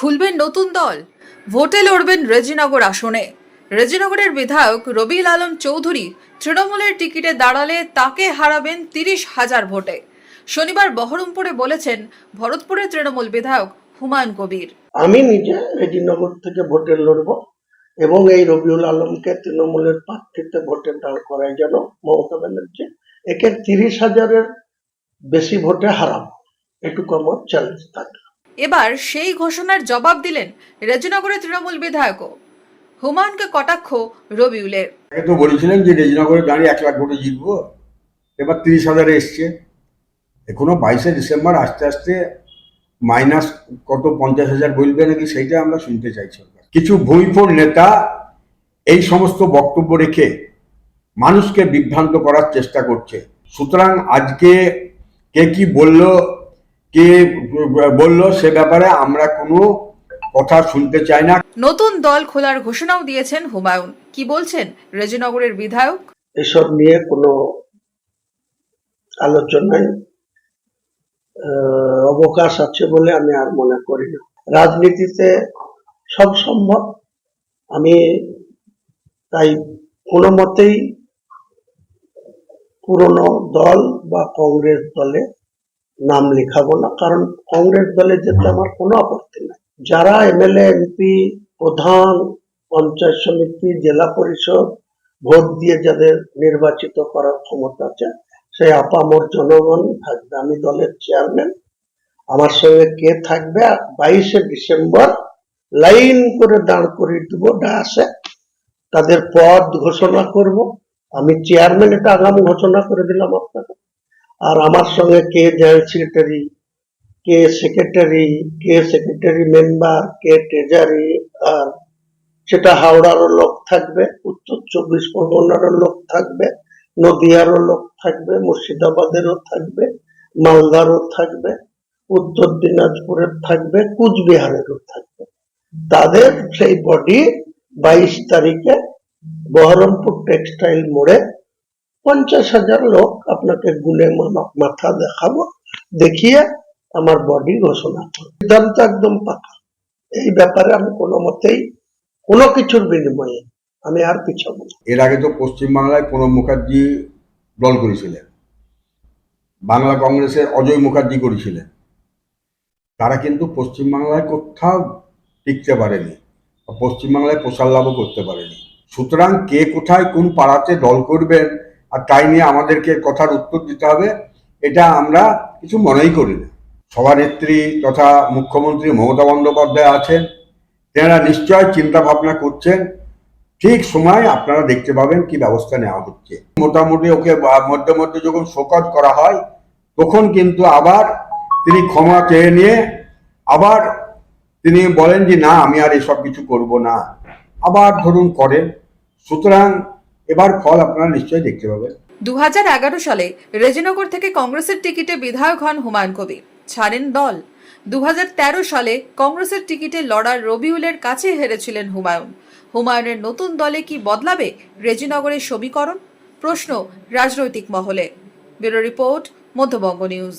খুলবেন নতুন দল। ভোটে লড়বেন রেজিনগর আসনে। রেজিনগরের বিধায়ক রবিল আলম চৌধুরী তৃণমূলের টিকিটে দাঁড়ালে তাকে হারাবেন তিরিশ হাজার ভোটে। শনিবার বহরমপুরে বলেছেন ভরতপুরের তৃণমূল বিধায়ক হুমায়ুন কবির। আমি নিজে রেজিনগর থেকে ভোটে লড়ব এবং এই রবিউল আলমকে তৃণমূলের প্রার্থীতে ভোটে দাঁড় করাই যেন মমতা ব্যানার্জি একে তিরিশ হাজারের বেশি ভোটে হারাবো এটুকু আমার চ্যালেঞ্জ থাকে। এবার সেই ঘোষণার জবাব দিলেন রেজিনগরের তৃণমূল বিধায়কও। হুমায়ুনকে কটাক্ষ রবিউলের। আগে তো বলেছিলেন যে রেজিনগরে দাঁড়িয়ে এক লাখ ভোটে জিতবো, এবার তিরিশ হাজারে এসছে। এখনও বাইশে ডিসেম্বর আস্তে আস্তে মাইনাস কত পঞ্চাশ হাজার বলবে নাকি সেইটা আমরা শুনতে চাইছি। কিছু ভূমিপুর নেতা এই সমস্ত বক্তব্য রেখে মানুষকে বিভ্রান্ত করার চেষ্টা করছে। সুতরাং আজকে কে কি বলল কে বলল সে ব্যাপারে আমরা কোনো কথা শুনতে চাই না। নতুন দল খোলার ঘোষণাও দিয়েছেন হুমায়ুন। কি বলছেন রেজিনগরের বিধায়ক? এসব নিয়ে কোনো আলোচনায় আহ, অবকাশ আছে বলে আমি আর মনে করি না। রাজনীতিতে সব সম্ভব। আমি তাই কোনো মতেই পুরনো দল বা কংগ্রেস দলে নাম লেখাবো না, কারণ কংগ্রেস দলে যেতে আমার কোনো আপত্তি নাই। যারা এমএলএ এমপি প্রধান, পঞ্চায়েত সমিতি, জেলা পরিষদ ভোট দিয়ে যাদের নির্বাচিত করার ক্ষমতা আছে সেই আপামর জনগণ থাকবে। আমি দলের চেয়ারম্যান। আমার সঙ্গে কে থাকবে? বাইশে ডিসেম্বর লাইন করে দাঁড় করিয়ে দেবো ডায়াসে তাদের পদ ঘোষণা করব। আমি চেয়ারম্যান, এটা আগাম ঘোষণা করে দিলাম আপনাকে আর আমার সঙ্গে কে জয়েন্ট সেক্রেটারি, কে সেক্রেটারি কে সেক্রেটারি মেম্বার, কে ট্রেজারি, আর সেটা হাওড়ারও লোক থাকবে, উত্তর চব্বিশ পরগনারও লোক থাকবে, নদিয়ারও লোক থাকবে, মুর্শিদাবাদেরও থাকবে, মালদারও থাকবে, উত্তর দিনাজপুরের থাকবে, কুচবিহারেরও থাকবে। তাদের সেই বডি বাইশ তারিখে বহরমপুর টেক্সটাইল মোড়ে পঞ্চাশ হাজার লোক আপনাকে গুনে মাথা দেখাবো, দেখিয়ে আমার বডি ঘোষণা সিদ্ধান্ত একদম পাকা। এই ব্যাপারে আমি কোনো মতেই কোনো কিছুর বিনিময়ে আমি আর পিছাবো এর আগে তো পশ্চিমবাংলায় প্রণব মুখার্জি দল করেছিলেন। বাংলা কংগ্রেসের অজয় মুখার্জি করেছিলেন। তারা কিন্তু পশ্চিমবাংলায় কোথাও টিকতে পারেনি পশ্চিমবাংলায় প্রসার লাভও করতে পারেনি। সুতরাং কে কোথায় কোন পাড়াতে দল করবেন আর তাই নিয়ে আমাদেরকে কথার উত্তর দিতে হবে। এটা আমরা কিছু মনেই করি না। সভানেত্রী তথা মুখ্যমন্ত্রী মমতা বন্দ্যোপাধ্যায় আছেন। তেনারা নিশ্চয় চিন্তা ভাবনা করছেন। ঠিক সময় আপনারা দেখতে পাবেন কি ব্যবস্থা নেওয়া হচ্ছে। মোটামুটি ওকে মধ্যে মধ্যে যখন শোকজ করা হয়, তখন কিন্তু আবার তিনি ক্ষমা চেয়ে নিয়ে আবার তিনি বলেন যে, না, আমি আর এসব কিছু করব না। আবার ধরুন করেন। সুতরাং এবার ফল আপনারা নিশ্চয়ই দেখতে পাবেন। দু সালে রেজিনগর থেকে কংগ্রেসের টিকিটে বিধায়ক হন হুমায়ুন কবির। ছাড়েন দল। দু হাজার তেরো সালে কংগ্রেসের টিকিটে লড়ার রবিউলের কাছে হেরেছিলেন হুমায়ুন। হুমায়ুনের নতুন দলে কি বদলাবে রেজিনগরের সমীকরণ? প্রশ্ন রাজনৈতিক মহলে। Bureau report, Madhyabanga news.